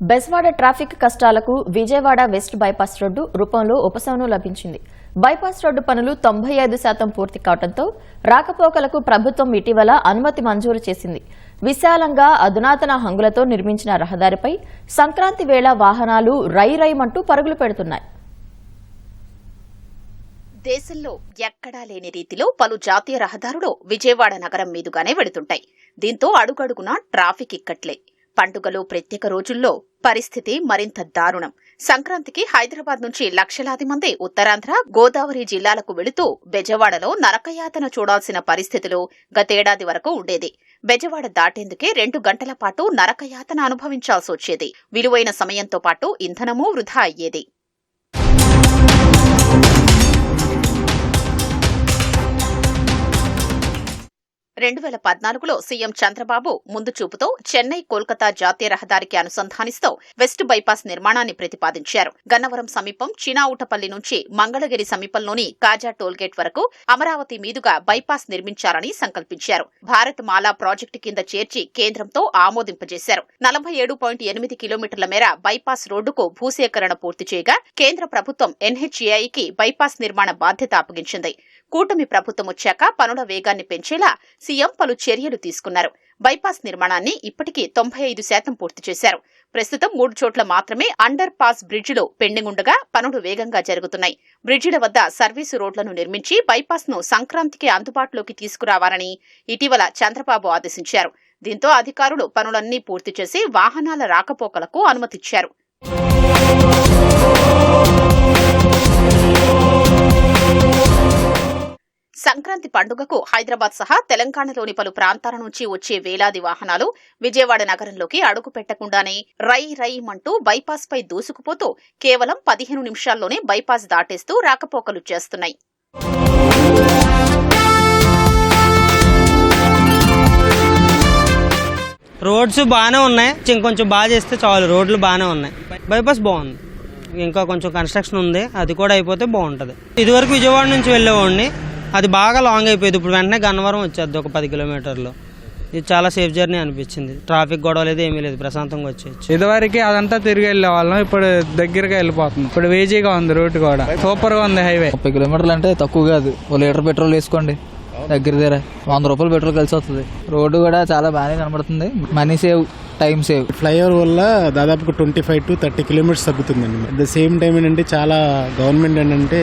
Beswada traffic కష్టాలకు Vijayawada west bypass road రూపంలో ఉపశమనం లభించింది. బైపాస్ రోడ్డు పనులు తొంభై ఐదు శాతం పూర్తి కావడంతో రాకపోకలకు ప్రభుత్వం ఇటీవల అనుమతి మంజూరు చేసింది. విశాలంగా అధునాతన హంగులతో నిర్మించిన రహదారిపై సంక్రాంతి వేళ వాహనాలు రై రైమంటూ పరుగులు పెడుతున్నాయి. దేశంలో ఎక్కడా లేని రీతిలో పలు జాతీయ రహదారులు విజయవాడ నగరం మీదుగానే వెళుతుంటాయి. దీంతో అడుగడుగునా ట్రాఫిక్ ఇక్కట్లే. పండుగలు ప్రత్యేక రోజుల్లో పరిస్థితి మరింత దారుణం. సంక్రాంతికి హైదరాబాద్ నుంచి లక్షలాది మంది ఉత్తరాంధ్ర గోదావరి జిల్లాలకు వెళుతూ బెజవాడలో నరకయాతన చూడాల్సిన పరిస్థితులు గతేడాది వరకు ఉండేది. బెజవాడ దాటేందుకే రెండు గంటల పాటు నరకయాతన అనుభవించాల్సి వచ్చేది. విలువైన సమయంతో పాటు ఇంధనమూ వృధా అయ్యేది. రెండు వేల పద్నాలుగులో సీఎం చంద్రబాబు ముందు చూపుతో చెన్నై కోల్కతా జాతీయ రహదారికి అనుసంధానిస్తూ వెస్ట్ బైపాస్ నిర్మాణాన్ని ప్రతిపాదించారు. గన్నవరం సమీపం చినావుటపల్లి నుంచి మంగళగిరి సమీపంలోని కాజా టోల్గేట్ వరకు అమరావతి మీదుగా బైపాస్ నిర్మించాలని సంకల్పించారు. భారత్ మాలా ప్రాజెక్టు కింద చేర్చి కేంద్రంతో ఆమోదింపజేశారు. నలభై ఏడు పాయింట్ ఎనిమిది కిలోమీటర్ల మేర బైపాస్ రోడ్డుకు భూసేకరణ పూర్తి చేయగా కేంద్ర ప్రభుత్వం ఎన్హెచ్ఏఐకి బైపాస్ నిర్మాణ బాధ్యత అప్పగించింది. కూటమి ప్రభుత్వం వచ్చాక పనుల వేగాన్ని పెంచేలా సీఎం పలు చర్యలు తీసుకున్నారు. బైపాస్ నిర్మాణాన్ని ఇప్పటికీ తొంభై ఐదు శాతం పూర్తి చేశారు. ప్రస్తుతం మూడు చోట్ల మాత్రమే అండర్ పాస్ బ్రిడ్జిలో పెండింగ్ ఉండగా పనులు వేగంగా జరుగుతున్నాయి. బ్రిడ్జిల వద్ద సర్వీసు రోడ్లను నిర్మించి బైపాస్ను సంక్రాంతికి అందుబాటులోకి తీసుకురావాలని ఇటీవల చంద్రబాబు ఆదేశించారు. దీంతో అధికారులు పనులన్నీ పూర్తి చేసి వాహనాల రాకపోకలకు అనుమతిచ్చారు. సంక్రాంతి పండుగకు హైదరాబాద్ సహా తెలంగాణలోని పలు ప్రాంతాల నుంచి వచ్చే వేలాది వాహనాలు విజయవాడ నగరంలోకి అడుగు పెట్టకుండానే రై రైమంటూ బైపాస్ పై దూసుకుపోతూ కేవలం పదిహేను నిమిషాల్లోనే బైపాస్ దాటేస్తూ రాకపోకలు చేస్తున్నాయి. రోడ్స్ బాగానే ఉన్నాయి. ఇంకొంచెం బాగా చేస్తే చాలు. రోడ్లు బాగానే ఉన్నాయి. బైపాస్ బాగుంది. ఇంకా కొంచెం కన్స్ట్రక్షన్ ఉంది. అది కూడా అయిపోతే బాగుంటుంది. ఇదివరకు విజయవాడ నుంచి వెళ్ళేవాడిని. అది బాగా లాంగ్ అయిపోయింది. ఇప్పుడు వెంటనే గన్నవరం వచ్చేది ఒక పది కిలోమీటర్లు. ఇది చాలా సేఫ్ జర్నీ అనిపించింది. ట్రాఫిక్ గొడవ లేదు ఏమీ లేదు. ప్రశాంతంగా వచ్చేయచ్చు. ఇదివరకు అదంతా తిరిగి వెళ్ళే వాళ్ళం. ఇప్పుడు దగ్గరగా వెళ్ళిపోతుంది ఇప్పుడు వేజీగా ఉంది రూట్ కూడా. సూపర్గా ఉంది హైవే. ముప్పై కిలోమీటర్లు అంటే తక్కువ కాదు. ఓ లీటర్ పెట్రోల్ వేసుకోండి. దగ్గర దగ్గర. వంద రూపాయలు పెట్రోల్ కలిసి వస్తుంది. రోడ్డు కూడా చాలా బాగానే కనబడుతుంది. Money save. Time save. Flyover వల్ల దాదాపు twenty five to thirty kilometres తగ్గుతుందండి at the same time ఏంటంటే చాలా గవర్నమెంట్ ఏంటంటే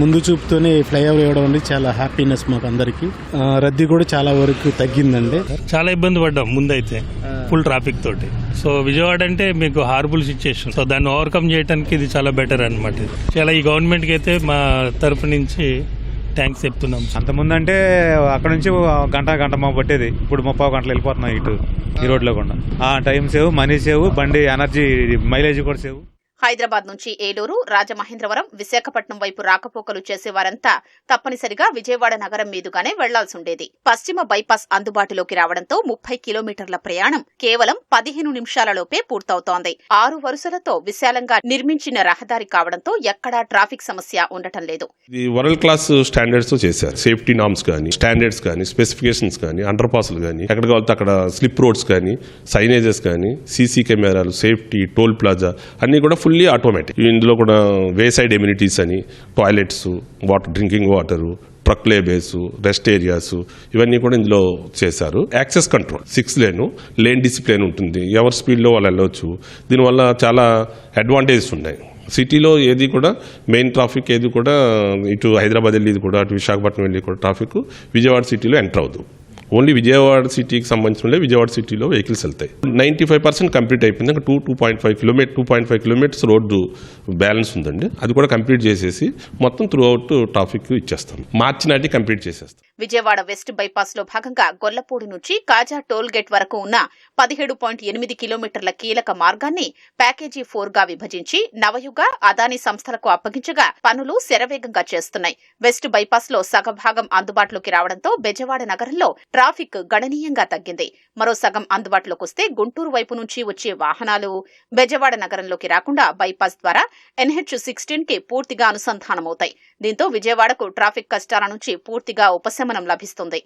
ముందు చూపుతోనే ఫ్లైఓవర్ ఇవ్వడం అనేది చాలా హ్యాపీనెస్ మాకు అందరికి. రద్దీ కూడా చాలా వరకు తగ్గిందండి. చాలా ఇబ్బంది పడ్డాం ముందైతే ఫుల్ ట్రాఫిక్ తోటి. సో విజయవాడ అంటే మీకు హార్బుల్ సిచ్యుయేషన్ సో దాన్ని ఓవర్కమ్ చేయడానికి ఇది చాలా బెటర్ అనమాట చాలా ఈ గవర్నమెంట్కి అయితే మా తరపు నుంచి థ్యాంక్స్ చెప్తున్నాం అంతకుముందు అంటే అక్కడ నుంచి ఓ గంట గంట మా పట్టేది. ఇప్పుడు ముప్పై గంటలు వెళ్ళిపోతున్నాం ఇటు ఈ రోడ్లో కూడా. ఆ టైం సేవ్ మనీ సేవ్ బండి ఎనర్జీ మైలేజ్ కూడా సేవ్. హైదరాబాద్ నుంచి ఏలూరు రాజమహేంద్రవరం విశాఖపట్నం వైపు రాకపోకలు చేసేవారంతా తప్పనిసరిగా విజయవాడ నగరం మీదుగానే వెళ్ళాల్సి ఉండేది పశ్చిమ బైపాస్ అందుబాటులోకి రావడంతో ముప్పై కిలోమీటర్ల ప్రయాణం కేవలం పదిహేను నిమిషాలలోపే పూర్తవుతోంది. ఆరు వరుసలతో విశాలంగా నిర్మించిన రహదారి కావడంతో ఎక్కడా ట్రాఫిక్ సమస్య ఉండటం లేదు. వరల్డ్ క్లాస్ స్టాండర్డ్స్తో చేశారు. సేఫ్టీ నామ్స్ కానీ స్టాండర్డ్స్ కానీ స్పెసిఫికేషన్స్ కానీ అండర్ పాస్లు కానీ ఎక్కడ కావాలితే అక్కడ స్లిప్ రోడ్స్ కానీ సైనేజెస్ కానీ సీసీ కెమెరాలు సేఫ్టీ టోల్ ప్లాజా అన్ని కూడా ఫుల్లీ ఆటోమేటిక్ ఇందులో కూడా వే సైడ్ ఎమ్యూనిటీస్ అని toilets water drinking water truck laybys rest areas ఇవన్నీ కూడా ఇందులో చేశారు. Access control six lane lane discipline ఉంటుంది. ఎవరి స్పీడ్లో వాళ్ళు వెళ్ళవచ్చు దీనివల్ల చాలా అడ్వాంటేజెస్ ఉన్నాయి. సిటీలో ఏది కూడా మెయిన్ ట్రాఫిక్ ఏది కూడా ఇటు హైదరాబాద్ వెళ్ళేది కూడా అటు విశాఖపట్నం వెళ్ళి కూడా ట్రాఫిక్ విజయవాడ సిటీలో ఎంటర్ అవ్వదు. ఓన్లీ విజయవాడ సిటీకి సంబంధించిన విజయవాడ సిటీలో వెహికల్స్ వెళ్తాయి. నైంటీ ఫైవ్ పర్సెంట్ కంప్లీట్ అయిపోయింది. ఇంకా two two point five kilometre two point five kilometres road balance ఉందండి. అది కూడా కంప్లీట్ చేసేసి మొత్తం త్రూ అవుట్ ట్రాఫిక్ ఇచ్చేస్తాం. మార్చి నాటి కంప్లీట్ చేసేస్తాం. విజయవాడ వెస్ట్ బైపాస్లో భాగంగా గొల్లపూడి నుంచి కాజా టోల్ గేట్ వరకు ఉన్న పదిహేడు పాయింట్ ఎనిమిది కిలోమీటర్ల కీలక మార్గాన్ని ప్యాకేజీ ఫోర్గా విభజించి నవయుగ అదానీ సంస్థలకు అప్పగించగా పనులు శరవేగంగా చేస్తున్నాయి. వెస్ట్ బైపాస్లో సగభాగం అందుబాటులోకి రావడంతో బెజవాడ నగరంలో ట్రాఫిక్ గణనీయంగా తగ్గింది. మరో సగం అందుబాటులోకి వస్తే గుంటూరు వైపు నుంచి వచ్చే వాహనాలు బెజవాడ నగరంలోకి రాకుండా బైపాస్ ద్వారా ఎన్హెచ్ సిక్స్టీన్కి పూర్తిగా అనుసంధానమవుతాయి. దీంతో విజయవాడకు ట్రాఫిక్ కష్టాల నుంచి పూర్తిగా ఉపశమనం లభిస్తుంది.